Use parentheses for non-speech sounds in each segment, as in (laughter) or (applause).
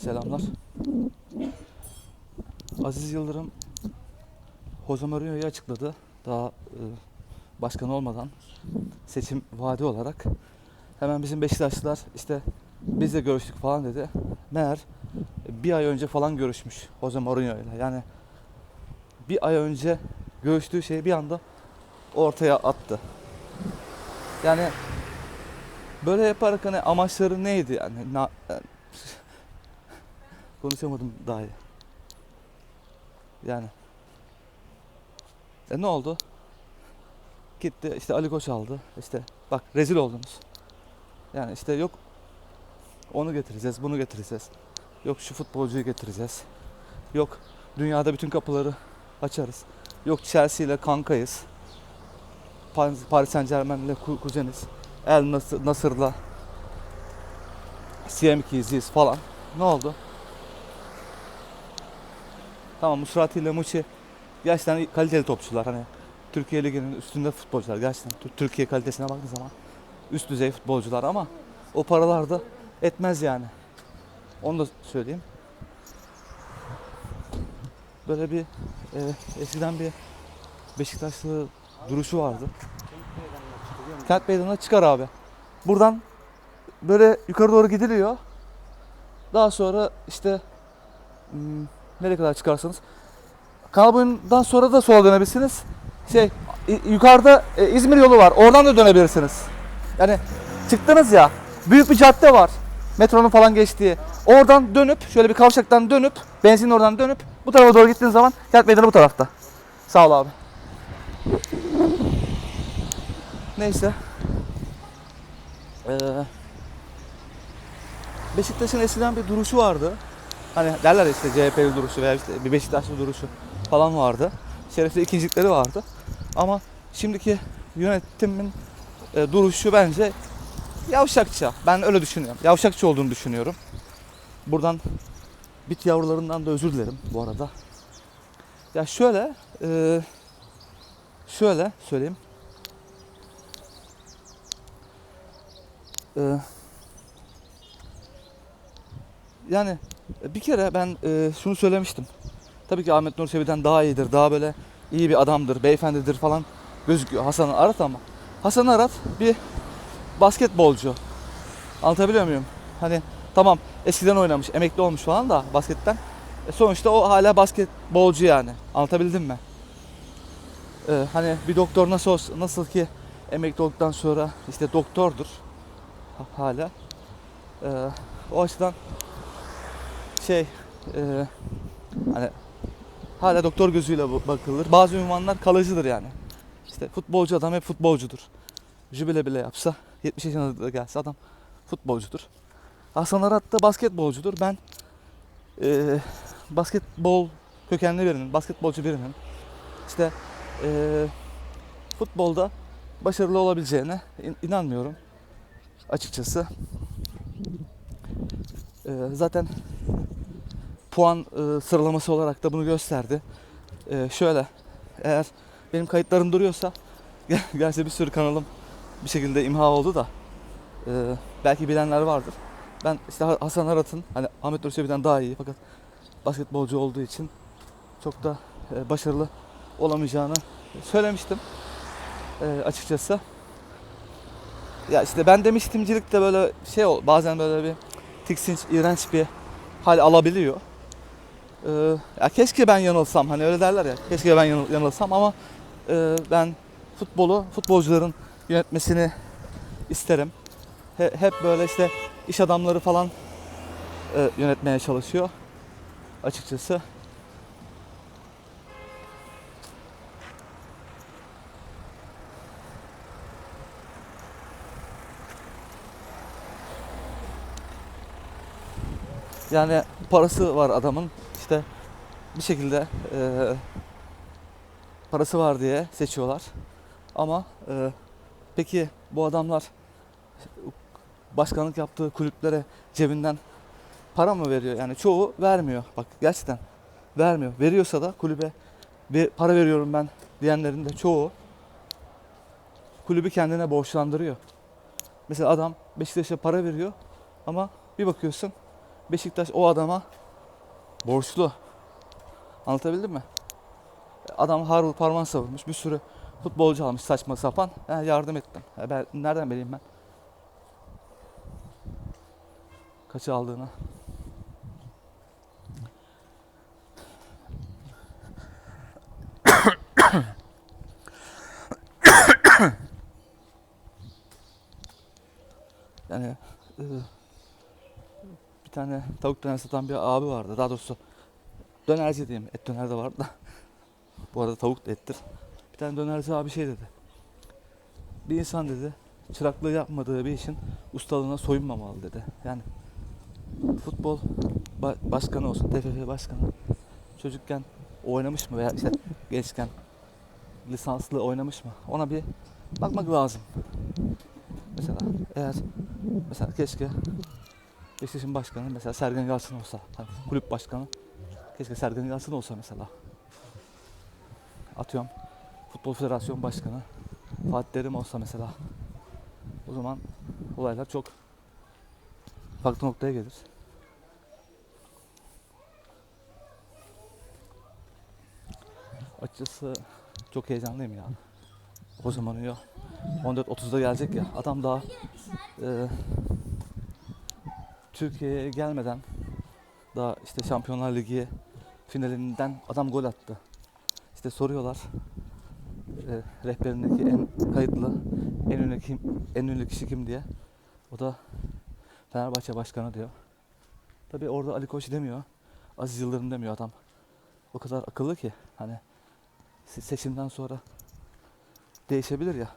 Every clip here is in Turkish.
selamlar. Aziz Yıldırım Jose Mourinho'yu açıkladı. Daha e, başkan olmadan seçim vaadi olarak. Hemen bizim Beşiktaşlılar işte biz de görüştük falan dedi. Meğer bir ay önce falan görüşmüş Jose Mourinho ile. Yani bir ay önce görüştüğü şeyi bir anda ortaya attı. Yani böyle yaparak hani amaçları neydi yani? Na, yani konuşamadım daha iyi. Yani. E ne oldu? Gitti işte Ali Koç aldı. İşte bak rezil oldunuz. Yani işte yok onu getireceğiz, bunu getireceğiz. Yok şu futbolcuyu getireceğiz. Yok dünyada bütün kapıları açarız. Yok Chelsea ile kankayız. Paris Saint Germain ile ku- kuzeniz. El Nasır, Nasır'la CM2'yiz falan. Ne oldu? Tamam Musrati ile Muçi gerçekten kaliteli topçular. Hani Türkiye Ligi'nin üstünde futbolcular. Gerçekten Tür- Türkiye kalitesine baktığın zaman üst düzey futbolcular ama o paralar da etmez yani. Onu da söyleyeyim. Böyle bir e, eskiden bir Beşiktaşlı duruşu vardı. Kent Meydanı'na çıkar abi. Buradan böyle yukarı doğru gidiliyor. Daha sonra işte hmm, nereye kadar çıkarsanız Kanal boyundan sonra da sola dönebilirsiniz. Şey yukarıda e, İzmir yolu var. Oradan da dönebilirsiniz. Yani çıktınız ya büyük bir cadde var. Metronun falan geçtiği. Oradan dönüp şöyle bir kavşaktan dönüp benzin oradan dönüp bu tarafa doğru gittiğiniz zaman kent meydanı bu tarafta. Sağ ol abi. Neyse. Ee, Beşiktaş'ın eskiden bir duruşu vardı. Hani derler işte CHP'li duruşu veya işte bir Beşiktaşlı duruşu falan vardı. Şerefli ikincilikleri vardı. Ama şimdiki yönetimin e, duruşu bence yavşakça. Ben öyle düşünüyorum. Yavşakça olduğunu düşünüyorum. Buradan bit yavrularından da özür dilerim bu arada. Ya şöyle e, şöyle söyleyeyim. E, yani bir kere ben e, şunu söylemiştim. Tabii ki Ahmet Nur Çebi'den daha iyidir, daha böyle iyi bir adamdır, beyefendidir falan gözüküyor Hasan Arat ama Hasan Arat bir basketbolcu. Anlatabiliyor muyum? Hani tamam eskiden oynamış, emekli olmuş falan da basketten. E, sonuçta o hala basketbolcu yani. Anlatabildim mi? E, hani bir doktor nasıl olsa- nasıl ki emekli olduktan sonra işte doktordur ha- hala. E, o açıdan şey e, hani hala doktor gözüyle bakılır. Bazı ünvanlar kalıcıdır yani. İşte futbolcu adam hep futbolcudur. Jübile bile yapsa 70 yaşına da gelse adam futbolcudur. Hasan Arat da basketbolcudur. Ben e, basketbol kökenli birinin, basketbolcu birinin işte e, futbolda başarılı olabileceğine in- inanmıyorum açıkçası. E, zaten puan e, sıralaması olarak da bunu gösterdi. E, şöyle eğer benim kayıtlarım duruyorsa (laughs) ger- gerçi bir sürü kanalım bir şekilde imha oldu da e, belki bilenler vardır. Ben işte Ha- Hasan Arat'ın hani Ahmet Nur Çebi'den daha iyi fakat basketbolcu olduğu için çok da e, başarılı olamayacağını söylemiştim açıkçası. Ya işte ben demiştimcilik de böyle şey ol, bazen böyle bir tiksinç, iğrenç bir hal alabiliyor. Ee, ya keşke ben yanılsam hani öyle derler ya keşke ben yanıl- yanılsam ama e, ben futbolu futbolcuların yönetmesini isterim. He- hep böyle işte iş adamları falan e, yönetmeye çalışıyor açıkçası. Yani parası var adamın işte bir şekilde e, parası var diye seçiyorlar. Ama e, peki bu adamlar başkanlık yaptığı kulüplere cebinden para mı veriyor? Yani çoğu vermiyor. Bak gerçekten vermiyor. Veriyorsa da kulübe bir para veriyorum ben diyenlerin de çoğu kulübü kendine borçlandırıyor. Mesela adam Beşiktaş'a para veriyor ama bir bakıyorsun Beşiktaş o adama borçlu. Anlatabildim mi? Adam harıl parman savurmuş. Bir sürü futbolcu almış saçma sapan. Ben yardım ettim. Ben, nereden bileyim ben? Kaçı aldığını. Yani e, bir tane tavuk döner satan bir abi vardı. Daha doğrusu dönerci diyeyim. Et döner de vardı da. Bu arada tavuk da ettir. Bir tane dönerci abi şey dedi. Bir insan dedi çıraklığı yapmadığı bir işin ustalığına soyunmamalı dedi. Yani futbol ba- başkanı olsun, TFF başkanı çocukken oynamış mı veya işte gençken lisanslı oynamış mı? Ona bir bakmak lazım. Mesela eğer mesela keşke Beşiktaş'ın başkanı mesela Sergen Yalçın olsa, hani kulüp başkanı keşke Sergen Yalçın olsa mesela. Atıyorum Futbol Federasyon Başkanı Fatih Terim olsa mesela. O zaman olaylar çok farklı noktaya gelir. Açıkçası çok heyecanlıyım ya. O zaman ya 14.30'da gelecek ya. Adam daha e, Türkiye'ye gelmeden daha işte Şampiyonlar Ligi finalinden adam gol attı. İşte soruyorlar e, rehberindeki en kayıtlı en ünlü kim en ünlü kişi kim diye. O da Fenerbahçe başkanı diyor. Tabi orada Ali Koç demiyor. Aziz Yıldırım demiyor adam. O kadar akıllı ki hani se- seçimden sonra değişebilir ya.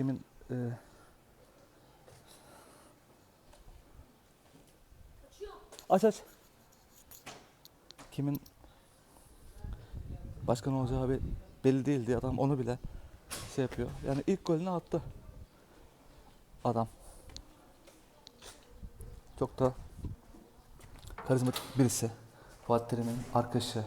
Kimin e, aç aç. Kimin başkan olacağı be- belli değildi adam onu bile şey yapıyor. Yani ilk golünü attı adam. Çok da karizmatik birisi. Fatih Terim'in arkadaşı.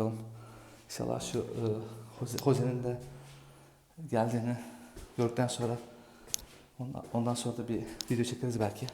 Bakalım inşallah şu e, de geldiğini gördükten sonra ondan, ondan sonra da bir video çekeriz belki.